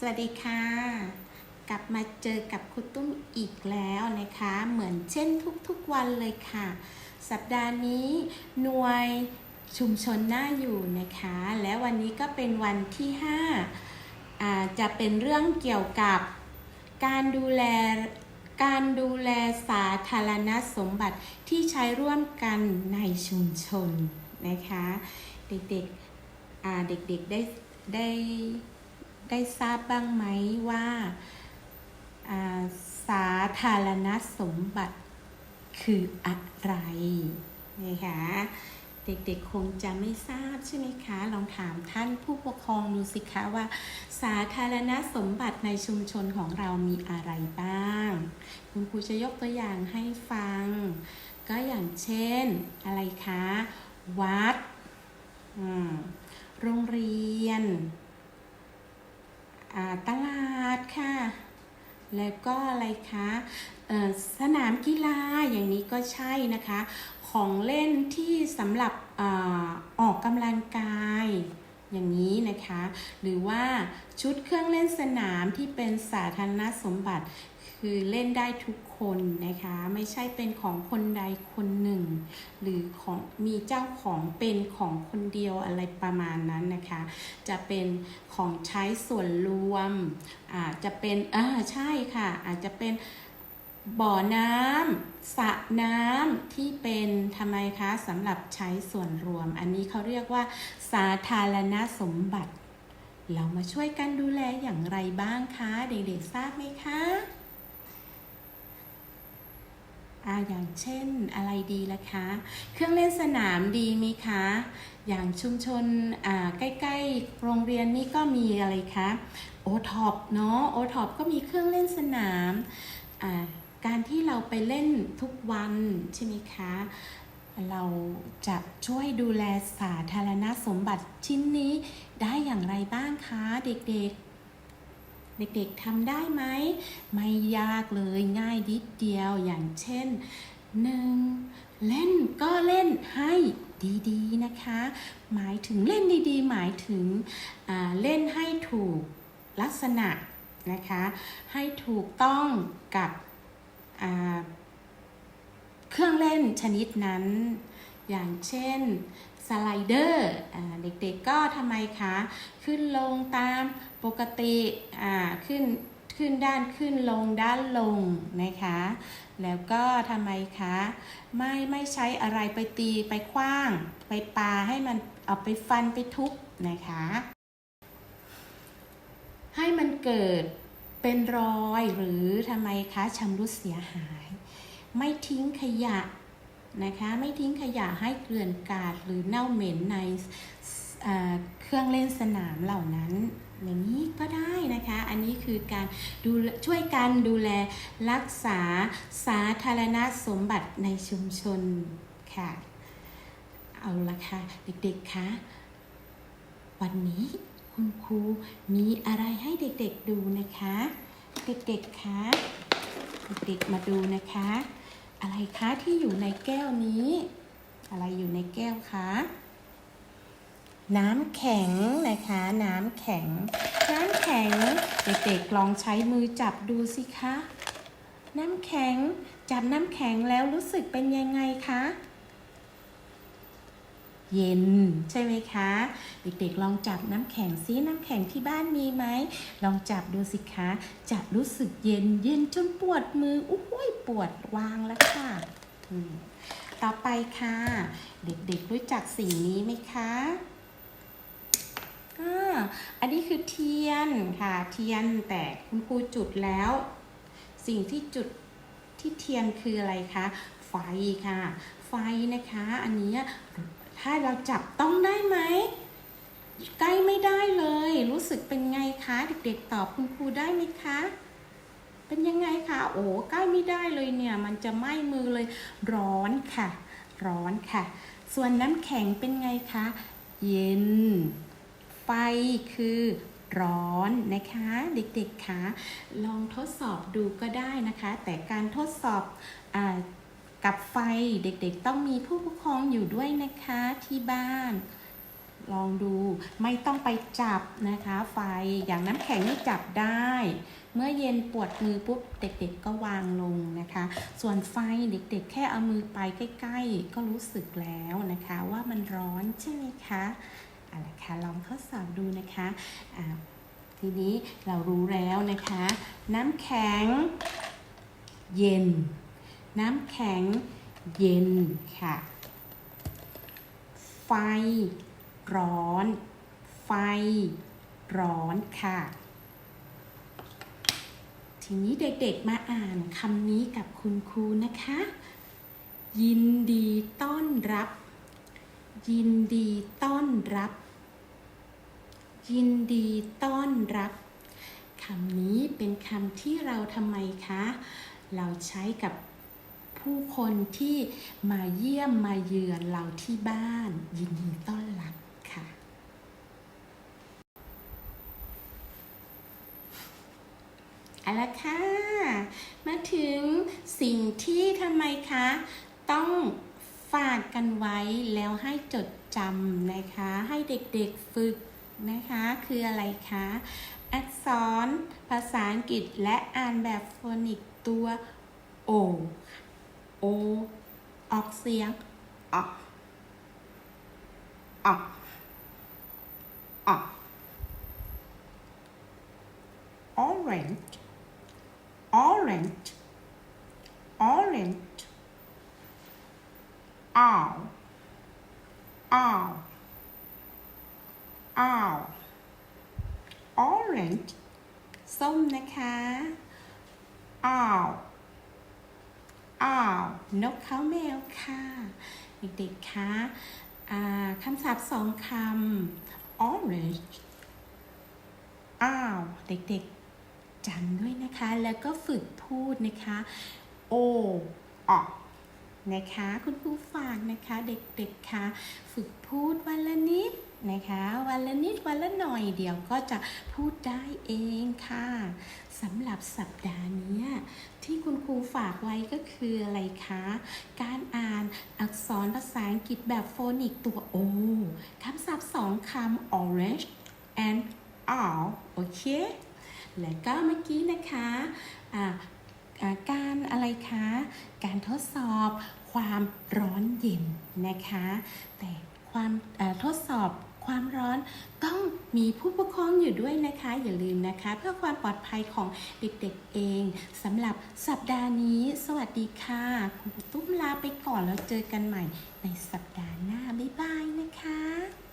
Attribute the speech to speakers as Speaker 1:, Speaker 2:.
Speaker 1: สวัสดีค่ะ กลับมาเจอกับครูตุ้มอีกแล้วนะคะ เหมือนเช่นทุกๆวันเลยค่ะ สัปดาห์นี้หน่วยชุมชนน่าอยู่นะคะ และวันนี้ก็เป็นวันที่5อ่าจะเป็นเรื่องเกี่ยวกับการดูแลการดูแลสาธารณสมบัติที่ใช้ร่วมกันในชุมชนนะคะ เด็กๆเด็กๆได้ได้ ได้ทราบบ้างไหมว่าาสาธารณสมบัติคืออะไรนะคะเด็กๆคงจะไม่ทราบใช่ไหมคะ ลองถามท่านผู้ปกครองดูสิคะว่า สาธารณสมบัติในชุมชนของเรามีอะไรบ้าง คุณครูจะยกตัวอย่างให้ฟัง ก็อย่างเช่นอะไรคะ วัด โรงเรียน ตลาดค่ะ แล้วก็อะไรคะสนามกีฬาอย่างนี้ก็ใช่นะคะ ของเล่นที่สำหรับอออกกำลังกาย อย่างนี้นะคะ หรือว่าชุดเครื่องเล่นสนามที่เป็นสาธารณสมบัติ คือเล่นได้ทุกคนนะคะ ไม่ใช่เป็นของคนใดคนหนึ่ง หรือของมีเจ้าของเป็นของคนเดียวอะไรประมาณนั้นนะคะ จะเป็นของใช้ส่วนรวมอาจจะเป็นอ่าใช่ค่ะ อาจจะเป็น บ่อน้ำสระน้ำที่เป็นทำไมคะสำหรับใช้ส่วนรวม อันนี้เขาเรียกว่า สาธารณสมบัติ เรามาช่วยกันดูแลอย่างไรบ้างคะ เด็กๆทราบไหมคะอ่าอย่างเช่นอะไรดีล่ะคะ เครื่องเล่นสนามดีไหมคะ อย่างชุมชนอ่าใกล้ๆ โรงเรียนนี่ก็มีอะไรคะ โอท็อปเนาะ โอท็อปก็มีเครื่องเล่นสนามอ่า การที่เราไปเล่นทุกวันใช่ไหมคะ เราจะช่วยดูแลสาธารณสมบัติชิ้นนี้ได้อย่างไรบ้างคะเด็กๆ เด็กๆทำได้ไหม ไม่ยากเลยง่ายนิดเดียวอย่างเช่นหนึ่งเล่นก็เล่นให้ดีๆนะคะ หมายถึงเล่นดีๆ หมายถึงเล่นให้ถูกลักษณะนะคะ ให้ถูกต้องกับ เครื่องเล่นชนิดนั้น อย่างเช่นสไลเดอร์เด็กๆก็ทำไมคะ ขึ้นลงตามปกติขึ้นขึ้นด้านขึ้นลงด้านลงนะคะ แล้วก็ทำไมคะ ไม่ไม่ใช้อะไรไปตีไปคว้าง ไปปาให้มันเอาไปฟันไปทุบนะคะ ให้มันเกิด เป็นรอยหรือทำไมคะชำรุดเสียหาย ไม่ทิ้งขยะนะคะไม่ทิ้งขยะให้เกลื่อนกาดหรือเน่าเหม็นในเเครื่องเล่นสนามเหล่านั้น อย่างนี้ก็ได้นะคะ อันนี้คือการดูช่วยกันดูแลรักษาสาธารณสมบัติในชุมชนค่ะ เอาละค่ะ เด็กๆคะวันนี้ คุณครูมีอะไรให้เด็กๆดูนะคะ เด็กๆคะเด็กๆมาดูนะคะ อะไรคะที่อยู่ในแก้วนี้ อะไรอยู่ในแก้วคะน้ำแข็งนะคะ น้ำแข็ง น้ำแข็ง เด็กๆลองใช้มือจับดูสิคะ น้ำแข็ง จับน้ำแข็งแล้วรู้สึกเป็นยังไงคะ เย็นใช่ไหมคะ เด็กๆลองจับน้ำแข็งซิน้ำแข็งที่บ้านมีไหม ลองจับดูสิคะจะรู้สึกเย็นเย็นจนปวดมืออุ้ยปวดวางแล้วค่ะต่อไปค่ะ เด็กๆรู้จักสิ่งนี้ไหมคะอันนี้คือเทียนค่ะ เทียนแต่คุณครูจุดแล้ว สิ่งที่จุดที่เทียนคืออะไรคะไฟค่ะ ไฟนะคะ อันนี้ ถ้าเราจับต้องได้ไหม ใกล้ไม่ได้เลย รู้สึกเป็นไงคะ เด็กๆตอบคุณครูได้ไหมคะ เป็นยังไงคะ โอ้ใกล้ไม่ได้เลยเนี่ย มันจะไหม้มือเลย ร้อนค่ะ ร้อนค่ะ ส่วนน้ำแข็งเป็นไงคะ เย็น ไฟคือร้อนนะคะเด็กๆคะลองทดสอบดูก็ได้นะคะ แต่การทดสอบอ กับไฟเด็กๆต้องมีผู้ปกครองอยู่ด้วยนะคะที่บ้าน ลองดูไม่ต้องไปจับนะคะ ไฟอย่างน้ำแข็งนี่จับได้ เมื่อเย็นปวดมือปุ๊บเด็กๆก็วางลงนะคะ ส่วนไฟเด็กๆ แค่เอามือไปใกล้ๆ ก็รู้สึกแล้วนะคะ ว่ามันร้อนใช่ไหมคะเอาละค่ะลองทดสอบดูนะคะอ่าทีนี้เรารู้แล้วนะคะ น้ำแข็งเย็น น้ำแข็งเย็นค่ะ ไฟ ร้อน ไฟ ร้อนค่ะ ทีนี้เด็กๆมาอ่านคำนี้กับคุณครูนะคะ ยินดีต้อนรับ ยินดีต้อนรับ ยินดีต้อนรับคำนี้เป็นคำที่เราทำไมคะ เราใช้กับ ผู้คนที่มาเยี่ยมมาเยือนเราที่บ้าน ยินดีต้อนรับค่ะ เอาละค่ะ มาถึงสิ่งที่ทำไมคะ ต้องฝากกันไว้แล้วให้จดจำนะคะ ให้เด็กๆฝึกนะคะ คืออะไรคะ อักษร ภาษาอังกฤษและอ่านแบบโฟนิกตัว O O อออกเสียงออกออกออก orange orange orange ow ow ow orange ส้มนะคะ ow owl owl นกเขาแมวค่ะ เด็กๆคะอ่าคำศัพท์สองคำ orange อ้าว เด็กๆจำด้วยนะคะ แล้วก็ฝึกพูดนะคะโอออกนะคะ คุณครูฝากนะคะ เด็กๆคะฝึกพูดวันละนิดนะคะ วันละนิดวันละหน่อยเดี๋ยวก็จะพูดได้เองค่ะ สำหรับสัปดาห์นี้ที่คุณครูฝากไว้ก็คืออะไรคะ การอ่านอักษรภาษาอังกฤษแบบโฟนิกตัว O คำศัพท์สองคำ orange and owl โอเค และก็เมื่อกี้นะคะอ่าอ่าการอะไรคะ การทดสอบความร้อนเย็นนะคะ แต่ความทดสอบ ความร้อนต้องมีผู้ปกครองอยู่ด้วยนะคะ อย่าลืมนะคะ เพื่อความปลอดภัยของเด็กๆเองสำหรับสัปดาห์นี้ สวัสดีค่ะคุณตุ้มลาไปก่อนแล้วเจอกันใหม่ในสัปดาห์หน้าบ๊ายบายนะคะ